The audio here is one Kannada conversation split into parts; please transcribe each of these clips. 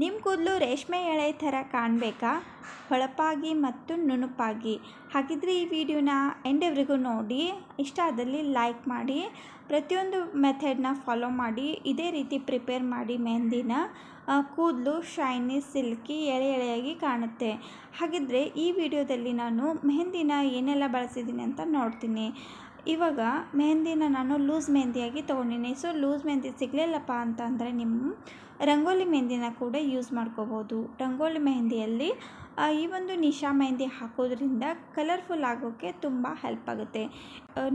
ನಿಮ್ಮ ಕೂದಲು ರೇಷ್ಮೆ ಎಳೆ ಥರ ಕಾಣಬೇಕಾ? ಹೊಳಪಾಗಿ ಮತ್ತು ನುಣುಪಾಗಿ. ಹಾಗಿದ್ರೆ ಈ ವಿಡಿಯೋನ ಎಂಡವರೆಗೂ ನೋಡಿ, ಇಷ್ಟ ಆದಲ್ಲಿ ಲೈಕ್ ಮಾಡಿ, ಪ್ರತಿಯೊಂದು ಮೆಥಡ್ನ ಫಾಲೋ ಮಾಡಿ, ಇದೇ ರೀತಿ ಪ್ರಿಪೇರ್ ಮಾಡಿ ಮೆಹಂದಿನ ಕೂದಲು ಶೈನಿ, ಸಿಲ್ಕಿ, ಎಳೆ ಎಳೆಯಾಗಿ ಕಾಣುತ್ತೆ. ಹಾಗಿದ್ರೆ ಈ ವಿಡಿಯೋದಲ್ಲಿ ನಾನು ಮೆಹಂದಿನ ಏನೆಲ್ಲ ಬಳಸಿದ್ದೀನಿ ಅಂತ ನೋಡ್ತೀನಿ. ಇವಾಗ ಮೆಹಂದಿನ ನಾನು ಲೂಸ್ ಮೆಹಂದಿಯಾಗಿ ತೊಗೊಂಡಿನಿ. ಸೊ ಲೂಸ್ ಮೆಹಂದಿ ಸಿಗಲಿಲ್ಲಪ್ಪ ಅಂತ ಅಂದರೆ ನಿಮ್ಮ ರಂಗೋಲಿ ಮೆಹಂದಿನ ಕೂಡ ಯೂಸ್ ಮಾಡ್ಕೋಬೋದು. ರಂಗೋಲಿ ಮೆಹಂದಿಯಲ್ಲಿ ಈ ಒಂದು ನಿಶಾ ಮೆಹಂದಿ ಹಾಕೋದ್ರಿಂದ ಕಲರ್ಫುಲ್ ಆಗೋಕ್ಕೆ ತುಂಬ ಹೆಲ್ಪ್ ಆಗುತ್ತೆ.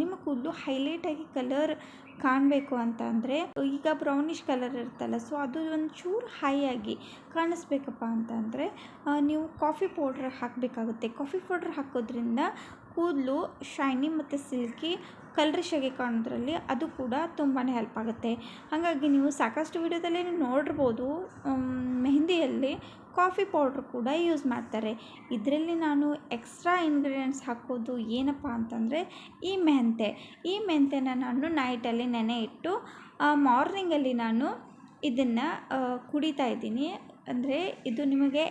ನಿಮ್ಮ ಕೂದಲು ಹೈಲೈಟಾಗಿ ಕಲರ್ ಕಾಣಬೇಕು ಅಂತ ಅಂದರೆ, ಈಗ ಬ್ರೌನಿಷ್ ಕಲರ್ ಇರುತ್ತಲ್ಲ ಸೊ ಅದು ಒಂದು ಚೂರು ಹೈ ಆಗಿ ಕಾಣಿಸ್ಬೇಕಪ್ಪ ಅಂತ ನೀವು ಕಾಫಿ ಪೌಡ್ರ್ ಹಾಕಬೇಕಾಗುತ್ತೆ. ಕಾಫಿ ಪೌಡ್ರ್ ಹಾಕೋದ್ರಿಂದ ಕೂದಲು ಶೈನಿ ಮತ್ತು ಸಿಲ್ಕಿ ಕಲ್ರಿಶಾಗಿ ಕಾಣೋದ್ರಲ್ಲಿ ಅದು ಕೂಡ ತುಂಬಾ ಹೆಲ್ಪ್ ಆಗುತ್ತೆ. ಹಾಗಾಗಿ ನೀವು ಸಾಕಷ್ಟು ವಿಡಿಯೋದಲ್ಲಿ ನೋಡಿರ್ಬೋದು ಮೆಹಂದಿಯಲ್ಲಿ ಕಾಫಿ ಪೌಡ್ರ್ ಕೂಡ ಯೂಸ್ ಮಾಡ್ತಾರೆ. ಇದರಲ್ಲಿ ನಾನು ಎಕ್ಸ್ಟ್ರಾ ಇಂಗ್ರೀಡಿಯೆಂಟ್ಸ್ ಹಾಕೋದು ಏನಪ್ಪ ಅಂತಂದರೆ ಈ ಮೆಂತೆ ಈ ಮೆಂತೆನ ನಾನು ನೈಟಲ್ಲಿ ನೆನೆ ಇಟ್ಟು ಮಾರ್ನಿಂಗಲ್ಲಿ ನಾನು ಇದನ್ನು ಕುಡಿತಾ ಇದ್ದೀನಿ. ಅಂದರೆ ಇದು ನಿಮಗೆ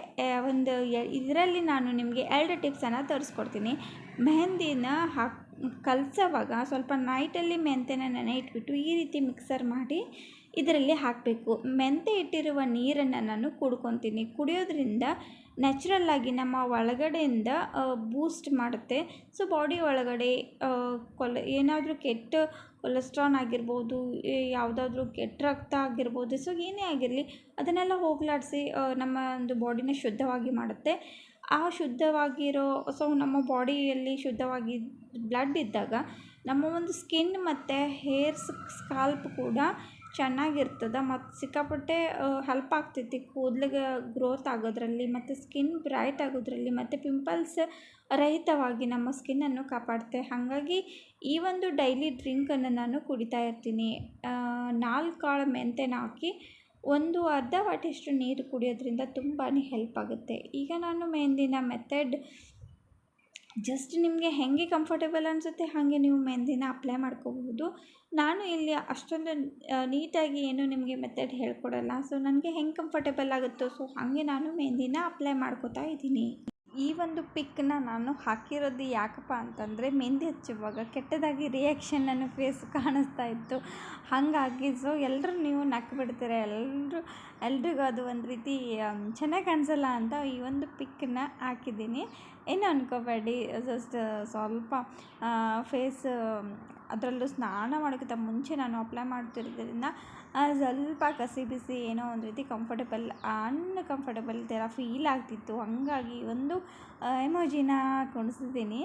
ಒಂದು ಇದರಲ್ಲಿ ನಾನು ನಿಮಗೆ ಎರಡು ಟಿಪ್ಸನ್ನು ತೋರಿಸ್ಕೊಡ್ತೀನಿ. ಮೆಹಂದಿನ ಹಾಕಿ, ಕಲಸೋವಾಗ ಸ್ವಲ್ಪ ನೈಟಲ್ಲಿ ಮೆಂತೆನ ನೆನೆ ಇಟ್ಬಿಟ್ಟು ಈ ರೀತಿ ಮಿಕ್ಸರ್ ಮಾಡಿ ಇದರಲ್ಲಿ ಹಾಕಬೇಕು. ಮೆಂತೆ ಇಟ್ಟಿರುವ ನೀರನ್ನು ನಾನು ಕುಡ್ಕೊತೀನಿ. ಕುಡಿಯೋದ್ರಿಂದ ನ್ಯಾಚುರಲ್ಲಾಗಿ ನಮ್ಮ ಒಳಗಡೆಯಿಂದ ಬೂಸ್ಟ್ ಮಾಡುತ್ತೆ. ಸೊ, ಬಾಡಿ ಒಳಗಡೆ ಕೊಲೆ, ಏನಾದರೂ ಕೆಟ್ಟ ಕೊಲೆಸ್ಟ್ರಾನ್ ಆಗಿರ್ಬೋದು ಯಾವುದಾದ್ರೂ ಕೆಟ್ಟ ರಕ್ತ ಆಗಿರ್ಬೋದು, ಸೊ, ಏನೇ ಆಗಿರಲಿ ಅದನ್ನೆಲ್ಲ ಹೋಗಲಾಡಿಸಿ ನಮ್ಮ ಒಂದು ಬಾಡಿನ ಶುದ್ಧವಾಗಿ ಮಾಡುತ್ತೆ. ಆ ಶುದ್ಧವಾಗಿರೋ, ಸೊ, ನಮ್ಮ ಬಾಡಿಯಲ್ಲಿ ಶುದ್ಧವಾಗಿ ಬ್ಲಡ್ ಇದ್ದಾಗ ನಮ್ಮ ಒಂದು ಸ್ಕಿನ್ ಮತ್ತು ಹೇರ್ಸ್, ಸ್ಕಾಲ್ಪ್ ಕೂಡ ಚೆನ್ನಾಗಿರ್ತದೆ ಮತ್ತು ಸಿಕ್ಕಾಪಟ್ಟೆ ಹೆಲ್ಪ್ ಆಗ್ತೈತಿ ಕೂದ್ಲಿಗೆ ಗ್ರೋತ್ ಆಗೋದ್ರಲ್ಲಿ ಮತ್ತು ಸ್ಕಿನ್ ಬ್ರೈಟ್ ಆಗೋದ್ರಲ್ಲಿ ಮತ್ತು ಪಿಂಪಲ್ಸ್ ರಹಿತವಾಗಿ ನಮ್ಮ ಸ್ಕಿನ್ನನ್ನು ಕಾಪಾಡುತ್ತೆ ಹಾಗಾಗಿ ಈ ಒಂದು ಡೈಲಿ ಡ್ರಿಂಕನ್ನು ನಾನು ಕುಡಿತಾ ಇರ್ತೀನಿ. ನಾಲ್ಕು ಕಾಳು ಮೆಂತೆನ ಹಾಕಿ ಒಂದು ಅರ್ಧ ವಾಟಿಯಷ್ಟು ನೀರು ಕುಡಿಯೋದ್ರಿಂದ ತುಂಬಾ ಹೆಲ್ಪ್ ಆಗುತ್ತೆ. ಈಗ ನಾನು ಮೆಹೆಂದಿನ ಮೆಥಡ್ ಜಸ್ಟ್ ನಿಮಗೆ ಹೇಗೆ ಕಂಫರ್ಟೇಬಲ್ ಅನಿಸುತ್ತೆ ಹಾಗೆ ನೀವು ಮೆಹಂದಿನ ಅಪ್ಲೈ ಮಾಡ್ಕೋಬಹುದು. ನಾನು ಇಲ್ಲಿ ಅಷ್ಟೊಂದು ನೀಟಾಗಿ ಏನು ನಿಮಗೆ ಮೆಥಡ್ ಹೇಳ್ಕೊಡಲ್ಲ. ಸೊ ನನಗೆ ಹೆಂಗೆ ಕಂಫರ್ಟೇಬಲ್ ಆಗುತ್ತೋ ಸೊ ಹಾಗೆ ನಾನು ಮೆಹಂದಿನ ಅಪ್ಲೈ ಮಾಡ್ಕೋತಾ ಇದ್ದೀನಿ. ಈ ಒಂದು ಪಿಕ್ನ ನಾನು ಹಾಕಿರೋದು ಯಾಕಪ್ಪ ಅಂತಂದರೆ ಮೆಹಂದಿ ಹಚ್ಚುವಾಗ ಕೆಟ್ಟದಾಗಿ ರಿಯಾಕ್ಷನ್ ನನ್ನ ಫೇಸ್ ಕಾಣಿಸ್ತಾ ಇತ್ತು. ಹಾಗಾಗಿ ಸೊ ಎಲ್ಲರೂ ನೀವು ನಕ್ಕು ಬಿಡ್ತೀರ? ಎಲ್ಲರೂ ಎಲ್ರಿಗೂ ಅದು ಒಂದು ರೀತಿ ಚೆನ್ನಾಗಿ ಕಾಣಿಸಲ್ಲ ಅಂತ ಈ ಒಂದು ಪಿಕ್ಕನ್ನ ಹಾಕಿದ್ದೀನಿ. ಏನು ಅನ್ಕೋಬೇಡಿ ಜಸ್ಟ್ ಸ್ವಲ್ಪ ಫೇಸ್ ಅದರಲ್ಲೂ ಸ್ನಾನ ಮಾಡೋಕ್ಕಿಂತ ಮುಂಚೆ ನಾನು ಅಪ್ಲೈ ಮಾಡ್ತಿರೋದ್ರಿಂದ ಸ್ವಲ್ಪ ಕಸಿ ಬಿಸಿ ಏನೋ ಒಂದು ರೀತಿ ಕಂಫರ್ಟೆಬಲ್ ಅನ್ಕಂಫರ್ಟೆಬಲ್ ಥರ ಫೀಲ್ ಆಗ್ತಿತ್ತು. ಹಾಗಾಗಿ ಒಂದು ಎಮೋಜಿನ ಕುಣಿಸಿದ್ದೀನಿ.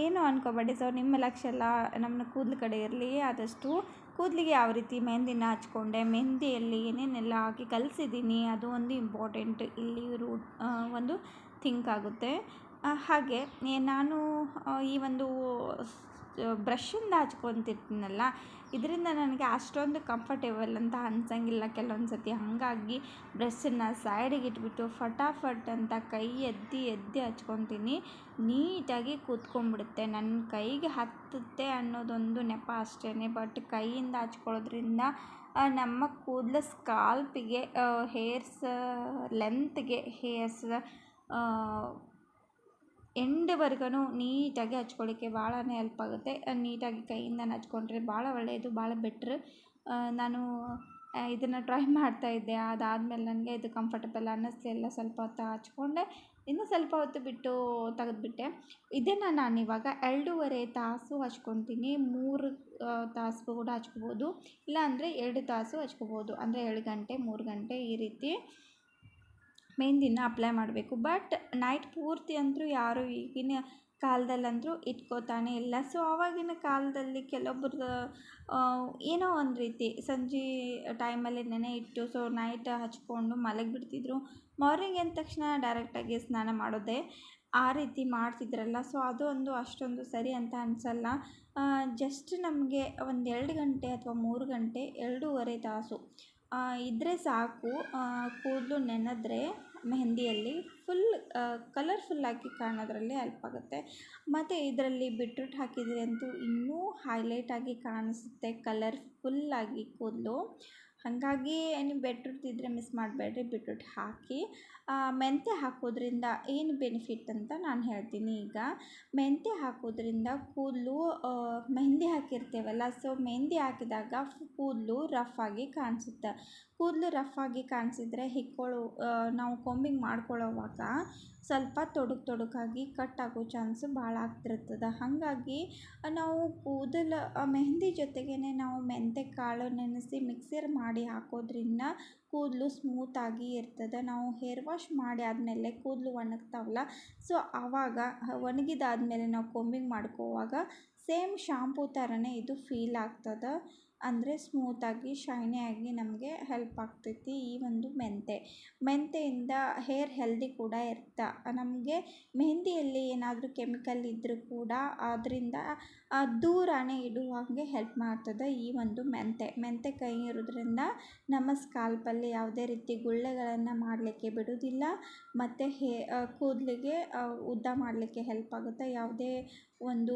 ಏನು ಅನ್ಕೋಬೇಡಿ ಸೊ ನಿಮ್ಮ ಲಕ್ಷ್ಯ ಎಲ್ಲ ನಮ್ಮ ಕೂದಲು ಕಡೆ ಇರಲಿ. ಆದಷ್ಟು ಕೂದಲಿಗೆ ಯಾವ ರೀತಿ ಮೆಹಂದಿನ ಹಚ್ಕೊಂಡೆ, ಮೆಹಂದಿಯಲ್ಲಿ ಏನೇನೆಲ್ಲ ಹಾಕಿ ಕಲಿಸಿದ್ದೀನಿ, ಅದು ಒಂದು ಇಂಪಾರ್ಟೆಂಟ್ ಇಲ್ಲಿ ರೂಟ್ ಒಂದು ಥಿಂಕ್ ಆಗುತ್ತೆ. ಹಾಗೆ ನಾನು ಈ ಒಂದು ಬ್ರಷಿಂದ ಹಚ್ಕೊತಿರ್ತೀನಲ್ಲ, ಇದರಿಂದ ನನಗೆ ಅಷ್ಟೊಂದು ಕಂಫರ್ಟೇಬಲ್ ಅಂತ ಅನ್ಸಂಗಿಲ್ಲ. ಕೆಲವೊಂದು ಸತಿ ಹಾಗಾಗಿ ಬ್ರಷನ್ನು ಸೈಡಿಗೆ ಇಟ್ಬಿಟ್ಟು ಫಟಾಫಟ್ ಅಂತ ಕೈ ಎತ್ತಿ ಎತ್ತಿ ಹಚ್ಕೊತೀನಿ. ನೀಟಾಗಿ ಕೂತ್ಕೊಂಡ್ಬಿಡುತ್ತೆ. ನನ್ನ ಕೈಗೆ ಹತ್ತುತ್ತೆ ಅನ್ನೋದೊಂದು ನೆಪ ಅಷ್ಟೇ ಬಟ್ ಕೈಯಿಂದ ಹಚ್ಕೊಳ್ಳೋದ್ರಿಂದ ನಮ್ಮ ಕೂದಲ ಸ್ಕಾಲ್ಪಿಗೆ ಹೇರ್ಸ್ ಲೆಂತ್ಗೆ ಹೇರ್ಸ್ ಎಂಡ್ವರೆಗೂ ನೀಟಾಗಿ ಹಚ್ಕೊಳ್ಳಿಕ್ಕೆ ಭಾಳನೇ ಹೆಲ್ಪ್ ಆಗುತ್ತೆ. ನೀಟಾಗಿ ಕೈಯಿಂದ ಹಚ್ಕೊಂಡ್ರೆ ಭಾಳ ಒಳ್ಳೆಯದು ಭಾಳ ಬೆಟ್ರ್ ನಾನು ಇದನ್ನು ಟ್ರೈ ಮಾಡ್ತಾ ಇದ್ದೆ. ಅದಾದಮೇಲೆ ನನಗೆ ಇದು ಕಂಫರ್ಟಬಲ್ ಅನ್ನಿಸ್ಲಿಲ್ಲ ಸ್ವಲ್ಪ ಹೊತ್ತು ಹಚ್ಕೊಂಡೆ. ಇನ್ನು ಸ್ವಲ್ಪ ಹೊತ್ತು ಬಿಟ್ಟು ತೆಗೆದ್ಬಿಟ್ಟೆ. ಇದನ್ನು ನಾನು ಇವಾಗ ಎರಡೂವರೆ ತಾಸು ಹಚ್ಕೊತೀನಿ. ಮೂರು ತಾಸು ಕೂಡ ಹಚ್ಕೋಬೋದು. ಇಲ್ಲಾಂದರೆ ಎರಡು ತಾಸು ಹಚ್ಕೋಬೋದು. ಅಂದರೆ ಏಳು ಗಂಟೆ, ಮೂರು ಗಂಟೆ ಈ ರೀತಿ. ಮೆಹಂದಿನ ಅಪ್ಲೈ ಮಾಡಬೇಕು. ಬಟ್ ನೈಟ್ ಪೂರ್ತಿ ಅಂತೂ ಯಾರು ಈಗಿನ ಕಾಲದಲ್ಲಂತೂ ಇಟ್ಕೋತಾನೆ ಇಲ್ಲ. ಸೊ ಆವಾಗಿನ ಕಾಲದಲ್ಲಿ ಕೆಲವೊಬ್ರದ್ದು ಏನೋ ಒಂದು ರೀತಿ ಸಂಜೆ ಟೈಮಲ್ಲಿ ನೆನೆ ಇಟ್ಟು ಸೊ ನೈಟ್ ಹಚ್ಕೊಂಡು ಮಲಗಿಬಿಡ್ತಿದ್ರು ಮಾರ್ನಿಂಗ್ ಎದ್ದ ತಕ್ಷಣ ಡೈರೆಕ್ಟಾಗಿ ಸ್ನಾನ ಮಾಡೋದೆ ಆ ರೀತಿ ಮಾಡ್ತಿದ್ರಲ್ಲ. ಸೊ ಅದು ಒಂದು ಅಷ್ಟೊಂದು ಸರಿ ಅಂತ ಅನಿಸಲ್ಲ. ಜಸ್ಟ್ ನಮಗೆ ಒಂದು ಎರಡು ಗಂಟೆ ಅಥವಾ ಮೂರು ಗಂಟೆ, ಎರಡೂವರೆ ತಾಸು ಇದ್ದರೆ ಸಾಕು. ಕೂದಲು ನೆನೆದ್ರೆ ಮೆಹೆಂದಿಯಲ್ಲಿ ಫುಲ್ ಕಲರ್ಫುಲ್ಲಾಗಿ ಕಾಣೋದ್ರಲ್ಲಿ ಹೆಲ್ಪ್ ಆಗುತ್ತೆ. ಮತ್ತು ಇದರಲ್ಲಿ ಬಿಟ್ರೂಟ್ ಹಾಕಿದರೆ ಅಂತೂ ಇನ್ನೂ ಹೈಲೈಟಾಗಿ ಕಾಣಿಸುತ್ತೆ ಕಲರ್ಫುಲ್ಲಾಗಿ ಕೂದಲು. ಹಾಗಾಗಿ ನೀವು ಬೆಟ್ರೂಟ್ ಇದ್ದರೆ ಮಿಸ್ ಮಾಡಬೇಡ್ರಿ ಬೆಟ್ರೂಟ್ ಹಾಕಿ. ಮೆಂತ್ಯ ಹಾಕೋದ್ರಿಂದ ಏನು ಬೆನಿಫಿಟ್ ಅಂತ ನಾನು ಹೇಳ್ತೀನಿ ಈಗ. ಮೆಂತ್ಯ ಹಾಕೋದ್ರಿಂದ ಕೂದಲು ಮೆಹಂದಿ ಹಾಕಿರ್ತೇವಲ್ಲ ಸೊ ಮೆಹಂದಿ ಹಾಕಿದಾಗ ಕೂದಲು ರಫ್ ಆಗಿ ಕಾಣಿಸುತ್ತೆ. ಕೂದಲು ರಫ್ ಆಗಿ ಕಾಣಿಸಿದ್ರೆ ಹಿಕ್ಕೊಳ್ಳೋ ನಾವು ಕೊಂಬಿಂಗ್ ಮಾಡ್ಕೊಳ್ಳೋವಾಗ ಸ್ವಲ್ಪ ತೊಡಕು ತೊಡಕಾಗಿ ಕಟ್ ಆಗೋ ಚಾನ್ಸ್ ಭಾಳ ಆಗ್ತಿರ್ತದೆ. ಹಾಗಾಗಿ ನಾವು ಕೂದಲು ಮೆಹಂದಿ ಜೊತೆಗೇ ನಾವು ಮೆಂತ್ಯ ಕಾಳು ನೆನೆಸಿ ಮಿಕ್ಸರ್ ಮಾಡಿ ಹಾಕೋದ್ರಿಂದ ಕೂದಲು ಸ್ಮೂತಾಗಿ ಇರ್ತದೆ. ನಾವು ಹೇರ್ ವಾಶ್ ಮಾಡಿ ಆದಮೇಲೆ ಕೂದಲು ಒಣಗ್ತಾವಲ್ಲ ಸೊ ಆವಾಗ ಒಣಗಿದಾದ್ಮೇಲೆ ನಾವು ಕೊಂಬಿಂಗ್ ಮಾಡ್ಕೋವಾಗ ಸೇಮ್ ಶಾಂಪೂ ಥರನೇ ಇದು ಫೀಲ್ ಆಗ್ತದೆ. ಅಂದರೆ ಸ್ಮೂತಾಗಿ ಶೈನಿಯಾಗಿ ನಮಗೆ ಹೆಲ್ಪ್ ಆಗ್ತೈತಿ ಈ ಒಂದು ಮೆಂತೆ. ಮೆಂತೆಯಿಂದ ಹೇರ್ ಹೆಲ್ದಿ ಕೂಡ ಇರ್ತಾ. ನಮಗೆ ಮೆಹಂದಿಯಲ್ಲಿ ಏನಾದರೂ ಕೆಮಿಕಲ್ ಇದ್ದರೂ ಕೂಡ ಅದರಿಂದ ದೂರನೇ ಹಾಗೆ ಹೆಲ್ಪ್ ಮಾಡ್ತದೆ ಈ ಒಂದು ಮೆಂತೆ. ಮೆಂತೆ ಕೈ ಇರೋದ್ರಿಂದ ನಮ್ಮ ಸ್ಕಾಲ್ಪಲ್ಲಿ ಯಾವುದೇ ರೀತಿ ಗುಳ್ಳೆಗಳನ್ನು ಮಾಡಲಿಕ್ಕೆ ಬಿಡೋದಿಲ್ಲ. ಮತ್ತು ಹೇ ಕೂದಲಿಗೆ ಉದ್ದ ಮಾಡಲಿಕ್ಕೆ ಹೆಲ್ಪ್ ಆಗುತ್ತೆ. ಯಾವುದೇ ಒಂದು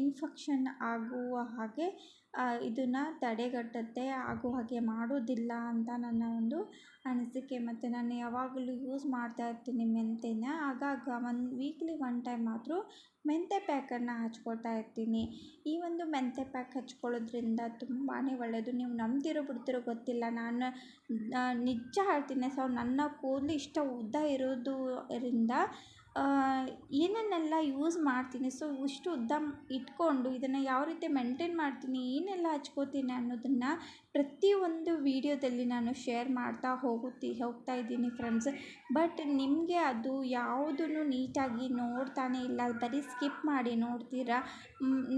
ಇನ್ಫೆಕ್ಷನ್ ಆಗುವ ಹಾಗೆ ಇದನ್ನು ತಡೆಗಟ್ಟುತ್ತೆ, ಆಗೋ ಹಾಗೆ ಮಾಡೋದಿಲ್ಲ ಅಂತ ನನ್ನ ಒಂದು ಅನಿಸಿಕೆ. ಮತ್ತು ನಾನು ಯಾವಾಗಲೂ ಯೂಸ್ ಮಾಡ್ತಾ ಇರ್ತೀನಿ ಮೆಂತೆನ. ಆಗಾಗ ಒನ್ ವೀಕ್ಲಿ ಒನ್ ಟೈಮ್ ಆದರೂ ಮೆಂತೆ ಪ್ಯಾಕನ್ನು ಹಚ್ಕೊಳ್ತಾ ಇರ್ತೀನಿ. ಈ ಒಂದು ಮೆಂತೆ ಪ್ಯಾಕ್ ಹಚ್ಕೊಳ್ಳೋದ್ರಿಂದ ತುಂಬಾ ಒಳ್ಳೆಯದು ನೀವು ನಂಬ್ತಿರೋ ಬಿಡ್ತಿರೋ ಗೊತ್ತಿಲ್ಲ. ನಾನು ನಿಜ ಹೇಳ್ತೀನಿ ಸೊ ನನ್ನ ಕೂದಲು ಇಷ್ಟ ಉದ್ದ ಇರೋದರಿಂದ ಏನೇನೆಲ್ಲ ಯೂಸ್ ಮಾಡ್ತೀನಿ? ಸೊ ಇಷ್ಟು ಉದ್ದ ಇಟ್ಕೊಂಡು ಇದನ್ನು ಯಾವ ರೀತಿ ಮೇಂಟೈನ್ ಮಾಡ್ತೀನಿ? ಏನೆಲ್ಲ ಹಚ್ಕೋತೀನಿ ಅನ್ನೋದನ್ನು ಪ್ರತಿಯೊಂದು ವೀಡಿಯೋದಲ್ಲಿ ನಾನು ಶೇರ್ ಮಾಡ್ತಾ ಹೋಗುತ್ತಿ, ಹೋಗ್ತಾ ಇದ್ದೀನಿ ಫ್ರೆಂಡ್ಸ್ ಬಟ್ ನಿಮಗೆ ಅದು ಯಾವುದನ್ನು ನೀಟಾಗಿ ನೋಡ್ತಾನೆ ಇಲ್ಲ ಬರೀ ಸ್ಕಿಪ್ ಮಾಡಿ ನೋಡ್ತೀರಾ?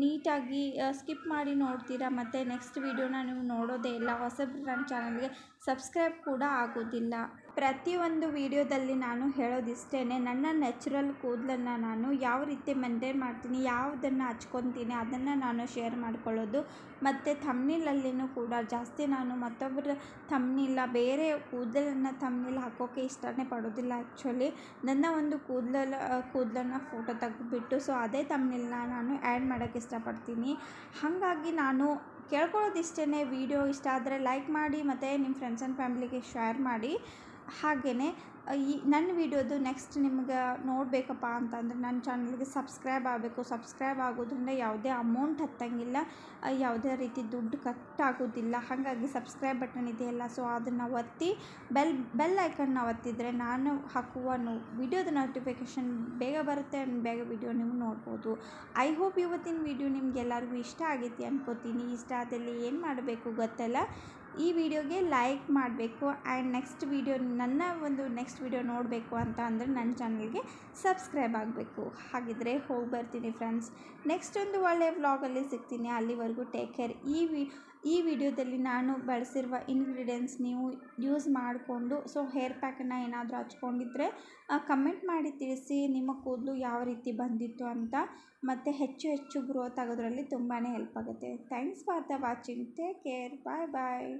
ನೀಟಾಗಿ ಸ್ಕಿಪ್ ಮಾಡಿ ನೋಡ್ತೀರಾ? ಮತ್ತು ನೆಕ್ಸ್ಟ್ ವೀಡಿಯೋನ ನೀವು ನೋಡೋದೇ ಇಲ್ಲ, ಹೊಸಬ್ರು ನನ್ನ ಚಾನಲ್ಗೆ ಸಬ್ಸ್ಕ್ರೈಬ್ ಕೂಡ ಆಗೋದಿಲ್ಲ. ಪ್ರತಿಯೊಂದು ವೀಡಿಯೋದಲ್ಲಿ ನಾನು ಹೇಳೋದಿಷ್ಟೇ ನನ್ನ ನ್ಯಾಚುರಲ್ ಕೂದಲನ್ನು ನಾನು ಯಾವ ರೀತಿ ಮೆಂಟೇನ್ ಮಾಡ್ತೀನಿ, ಯಾವುದನ್ನು ಹಚ್ಕೊತೀನಿ, ಅದನ್ನು ನಾನು ಶೇರ್ ಮಾಡ್ಕೊಳ್ಳೋದು. ಮತ್ತು ಥಮ್ನಿಲಲ್ಲಿನೂ ಕೂಡ ಜಾಸ್ತಿ ನಾನು ಮತ್ತೊಬ್ಬರ ಥಮ್ನಿಲ್ಲ ಬೇರೆ ಕೂದಲನ್ನು ಥಮ್ನಿಲ್ ಹಾಕೋಕ್ಕೆ ಇಷ್ಟನೇ ಪಡೋದಿಲ್ಲ ಆ್ಯಕ್ಚುಲಿ ನನ್ನ ಒಂದು ಕೂದಲ ಕೂದಲನ್ನು ಫೋಟೋ ತೆಗೆದುಬಿಟ್ಟು ಸೊ ಅದೇ ಥಮ್ನಿಲ್ನ ನಾನು ಆ್ಯಡ್ ಮಾಡೋಕ್ಕೆ ಇಷ್ಟಪಡ್ತೀನಿ. ಹಾಗಾಗಿ ನಾನು ಕೇಳ್ಕೊಳ್ಳೋದಿಷ್ಟೇ ವಿಡಿಯೋ ಇಷ್ಟ ಆದರೆ ಲೈಕ್ ಮಾಡಿ, ಮತ್ತು ನಿಮ್ಮ ಫ್ರೆಂಡ್ಸ್ ಆ್ಯಂಡ್ ಫ್ಯಾಮ್ಲಿಗೆ ಶೇರ್ ಮಾಡಿ. ಹಾಗೆಯೇ ಈ ನನ್ನ ವೀಡಿಯೋದು ನೆಕ್ಸ್ಟ್ ನಿಮ್ಗೆ ನೋಡಬೇಕಪ್ಪ ಅಂತಂದ್ರೆ ನನ್ನ ಚಾನಲ್ಗೆ ಸಬ್ಸ್ಕ್ರೈಬ್ ಆಗಬೇಕು. ಸಬ್ಸ್ಕ್ರೈಬ್ ಆಗೋದ್ರಿಂದ ಯಾವುದೇ ಅಮೌಂಟ್ ಹತ್ತಂಗಿಲ್ಲ. ಯಾವುದೇ ರೀತಿ ದುಡ್ಡು ಕಟ್ ಆಗೋದಿಲ್ಲ. ಹಾಗಾಗಿ ಸಬ್ಸ್ಕ್ರೈಬ್ ಬಟನ್ ಇದೆಯಲ್ಲ ಸೊ ಅದನ್ನು ಒತ್ತಿ ಬೆಲ್ ಬೆಲ್ ಐಕನ್ನ ಒತ್ತಿದರೆ ನಾನು ಹಾಕುವ ನೋ, ವಿಡಿಯೋದ ನೋಟಿಫಿಕೇಷನ್ ಬೇಗ ಬರುತ್ತೆ ಅಂಡ್ ಬೇಗ ವಿಡಿಯೋ ನೀವು ನೋಡ್ಬೋದು. ಐ ಹೋಪ್ ಇವತ್ತಿನ ವಿಡಿಯೋ ನಿಮ್ಗೆ ಎಲ್ಲರಿಗೂ ಇಷ್ಟ ಆಗೈತಿ ಅನ್ಕೋತೀನಿ. ಇಷ್ಟ ಆದಲ್ಲಿ ಏನು ಮಾಡಬೇಕು ಗೊತ್ತಲ್ಲ? ಈ ವಿಡಿಯೋಗೆ ಲೈಕ್ ಮಾಡಬೇಕು. ಆ್ಯಂಡ್ ನೆಕ್ಸ್ಟ್ ವಿಡಿಯೋ ನನ್ನ ಒಂದು ನೆಕ್ಸ್ಟ್ ವಿಡಿಯೋ ನೋಡಬೇಕು ಅಂತ ಅಂದರೆ ನನ್ನ ಚಾನಲ್ಗೆ ಸಬ್ಸ್ಕ್ರೈಬ್ ಆಗಬೇಕು. ಹಾಗಿದ್ರೆ ಹೋಗಿ ಬರ್ತೀನಿ ಫ್ರೆಂಡ್ಸ್ ನೆಕ್ಸ್ಟ್ ಒಂದು ಒಳ್ಳೆಯ ವ್ಲಾಗಲ್ಲಿ ಸಿಗ್ತೀನಿ. ಅಲ್ಲಿವರೆಗೂ ಟೇಕ್ ಕೇರ್ ಈ ವಿ, ಈ ವಿಡಿಯೋದಲ್ಲಿ ನಾನು ಬಳಸಿರುವ ಇಂಗ್ರೀಡಿಯೆಂಟ್ಸ್ ನೀವು ಯೂಸ್ ಮಾಡಿಕೊಂಡು ಸೊ ಹೇರ್ ಪ್ಯಾಕನ್ನು ಏನಾದರೂ ಹಚ್ಕೊಂಡಿದ್ರೆ ಕಮೆಂಟ್ ಮಾಡಿ ತಿಳಿಸಿ ನಿಮ್ಮ ಕೂದಲು ಯಾವ ರೀತಿ ಬಂದಿತ್ತು ಅಂತ. ಮತ್ತು ಹೆಚ್ಚು ಹೆಚ್ಚು ಗ್ರೋತ್ ಆಗೋದ್ರಲ್ಲಿ ತುಂಬಾ ಹೆಲ್ಪ್ ಆಗುತ್ತೆ. Thanks for the watching take care bye bye